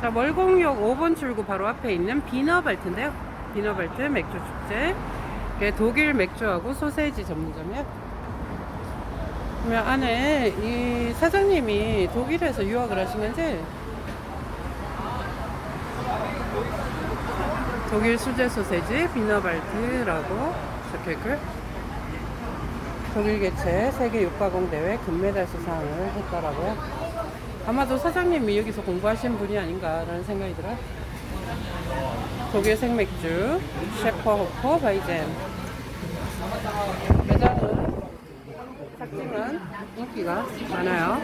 자, 멀공역 5번 출구 바로 앞에 있는 비너발트인데요. 비너발트 맥주 축제. 독일 맥주하고 소세지 전문점이에요. 그러면 안에 이 사장님이 독일에서 유학을 하신 건지 독일 수제 소세지 비너발트라고 적혀 있고요. 독일 개최 세계 육가공 대회 금메달 수상을 했더라고요. 아마도 사장님이 여기서 공부하신 분이 아닌가라는 생각이 들어요. 독일 생맥주 셰퍼 호퍼 바이젠 매장은 작지만 인기가 많아요.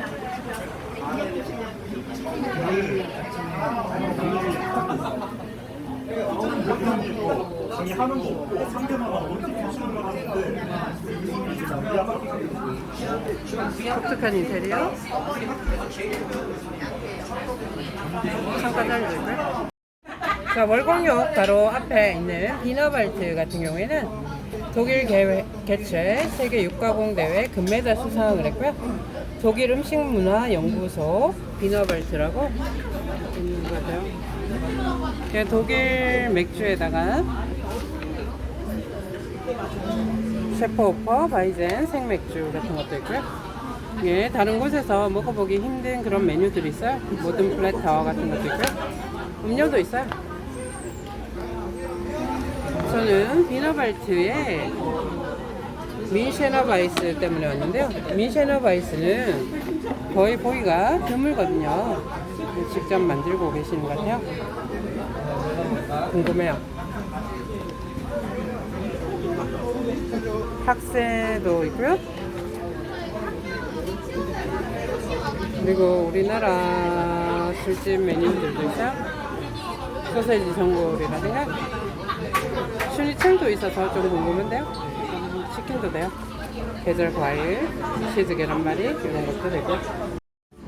독특한 인테리어 달려 있고요. 자, 월광역 바로 앞에 있는 비너발트 같은 경우에는 독일 개, 개최 세계 육가공 대회 금메달 수상을 했고요. 독일 음식문화 연구소 비너발트라고 있는 것 같아요. 독일 맥주에다가 셰퍼오퍼, 바이젠, 생맥주 같은 것도 있고요. 예, 다른 곳에서 먹어보기 힘든 그런 메뉴들이 있어요. 모든 플래터 같은 것도 있고요. 음료도 있어요. 저는 비너발트에 민셰너바이스 때문에 왔는데요. 민셰너바이스는 거의 보기가 드물거든요. 직접 만들고 계시는 것 같아요. 궁금해요. 학세도 있고요. 그리고 우리나라 술집 메뉴들도 있어요. 소세지 전골이라든가 슈니첼도 있어서 좀 궁금한데요. 음, 치킨도 돼요. 계절 과일, 치즈 계란말이 이런 것도 되고.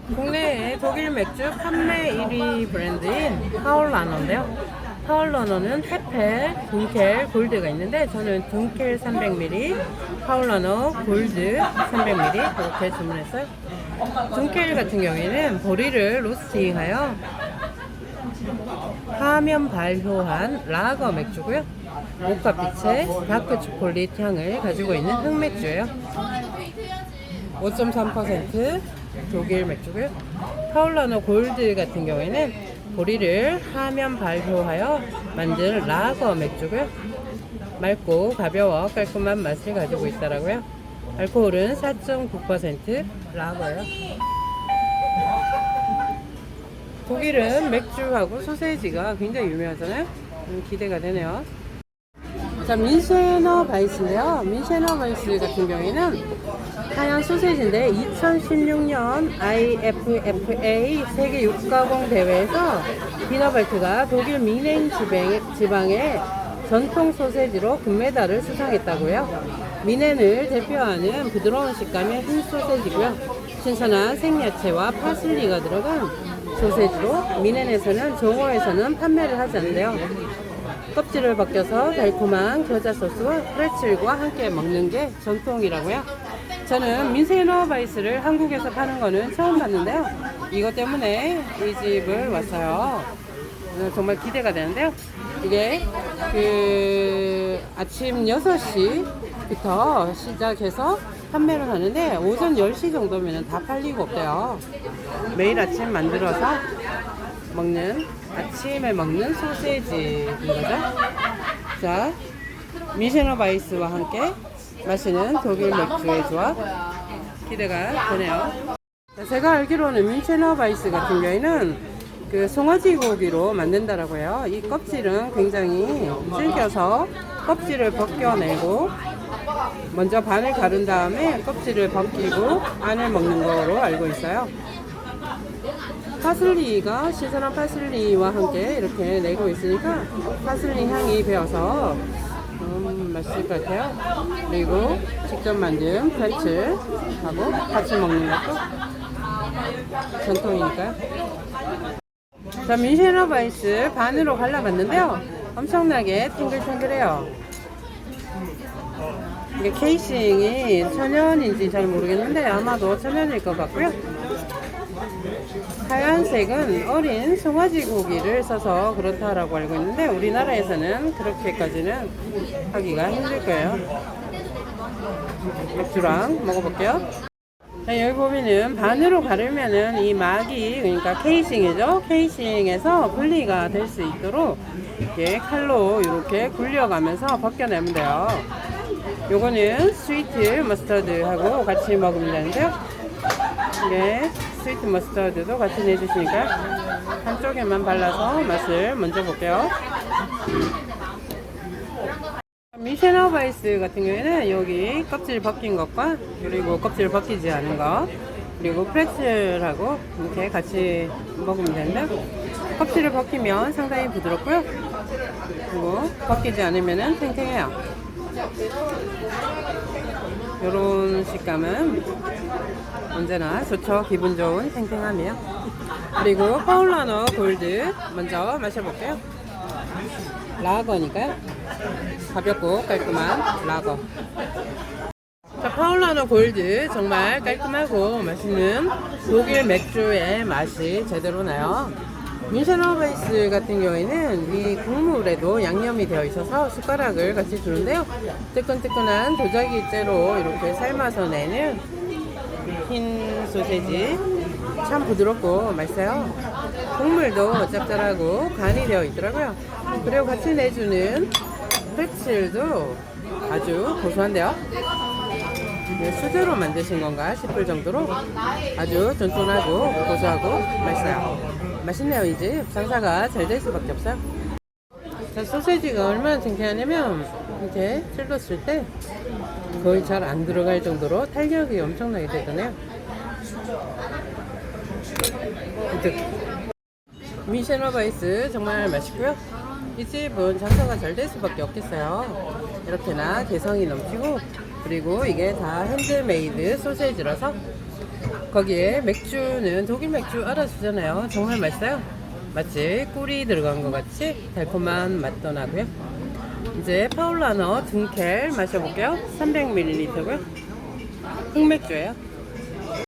국내에 독일 맥주 판매 1위 브랜드인 파울라너인데요. 파울러너는 페페, 둔켈, 골드가 있는데 저는 둔켈 300ml, 파울러너 골드 300ml 그렇게 주문했어요. 둔켈 같은 경우에는 보리를 로스팅하여 하면 발효한 라거 맥주고요. 모카빛의 다크 초콜릿 향을 가지고 있는 흑맥주예요. 5.3% 독일 맥주고요. 파울라노 골드 같은 경우에는 보리를 하면 발효하여 만든 라거 맥주고요. 맑고 가벼워 깔끔한 맛을 가지고 있더라고요. 알코올은 4.9% 라거예요. 독일은 맥주하고 소세지가 굉장히 유명하잖아요. 음, 기대가 되네요. 자, 민셰너 바이스인데요. 민셰너 바이스 같은 경우에는 하얀 소세지인데 2016년 IFFA 세계 6가공 대회에서 비너발트가 독일 미넨 지방, 지방의 전통 소세지로 금메달을 수상했다고요. 미넨을 대표하는 부드러운 식감의 흰 소세지고요. 신선한 생야채와 파슬리가 들어간 소세지로 미넨에서는 정오에서는 판매를 하지 않는데요. 껍질을 벗겨서 달콤한 겨자 소스와 프레첼과 함께 먹는 게 전통이라고요. 저는 민세너 바이스를 한국에서 파는 거는 처음 봤는데요. 이것 때문에 이 집을 왔어요. 어, 정말 기대가 되는데요. 이게 그 아침 6시부터 시작해서 판매를 하는데 오전 10시 정도면 다 팔리고 없대요. 매일 아침 만들어서 먹는 아침에 먹는 소세지인 거죠. 자, 미쉐너 바이스와 함께 마시는 독일 맥주의 조합 기대가 되네요. 자, 제가 알기로는 민체너 바이스 같은 경우에는 그 송아지 고기로 만든다라고요. 이 껍질은 굉장히 질겨서 껍질을 벗겨내고 먼저 반을 가른 다음에 껍질을 벗기고 안을 먹는 거로 알고 있어요. 파슬리가 신선한 파슬리와 함께 이렇게 내고 있으니까 파슬리 향이 배어서 음, 맛있을 것 같아요. 그리고 직접 만든 프레츠하고 같이 먹는 것도 전통이니까요. 자, 민쉐너 바이스 반으로 갈라봤는데요. 엄청나게 탱글탱글해요. 이게 케이싱이 천연인지 잘 모르겠는데 아마도 천연일 것 같고요. 하얀색은 어린 송아지 고기를 써서 그렇다라고 알고 있는데 우리나라에서는 그렇게까지는 하기가 힘들 거예요. 맥주랑 먹어볼게요. 자, 여기 보면은 반으로 가르면은 이 막이 그러니까 케이싱이죠. 케이싱에서 분리가 될 수 있도록 이렇게 칼로 이렇게 굴려가면서 벗겨내면 돼요. 요거는 스위트 머스터드하고 같이 먹으면 되는데요. 네, 스위트 머스터드도 같이 내주시니까 한쪽에만 발라서 맛을 먼저 볼게요. 미쉐너바이스 같은 경우에는 여기 껍질 벗긴 것과 그리고 껍질 벗기지 않은 것 그리고 프레첼하고 이렇게 같이 먹으면 되는데 껍질을 벗기면 상당히 부드럽고요 그리고 벗기지 않으면 탱탱해요 이런 식감은 언제나 좋죠 기분 좋은 탱탱함이요 그리고 파울라너 골드 먼저 마셔볼게요 라거니까요 가볍고 깔끔한 라거. 자, 파울라노 골드 정말 깔끔하고 맛있는 독일 맥주의 맛이 제대로 나요. 뮌헨어베이스 같은 경우에는 이 국물에도 양념이 되어 있어서 숟가락을 같이 주는데요. 뜨끈뜨끈한 도자기째로 이렇게 삶아서 내는 흰 소세지 참 부드럽고 맛있어요. 국물도 짭짤하고 간이 되어 있더라고요. 그리고 같이 내주는 프레첼도 아주 고소한데요. 네, 수제로 만드신 건가 싶을 정도로 아주 쫀쫀하고 고소하고 맛있어요. 맛있네요, 이 집. 장사가 잘 될 수밖에 없어요. 자, 소세지가 얼마나 탱탱하냐면 이렇게 찔렀을 때 거의 잘 안 들어갈 정도로 탄력이 엄청나게 되잖아요. 미쉐너바이스 정말 맛있고요. 이 집은 장사가 잘 될 수밖에 없겠어요. 이렇게나 개성이 넘치고 그리고 이게 다 핸드메이드 소세지라서 거기에 맥주는 독일 맥주 알아주잖아요. 정말 맛있어요. 마치 꿀이 들어간 것 같이 달콤한 맛도 나고요. 이제 파울라너 둔켈 마셔볼게요. 300ml고요. 흑맥주예요.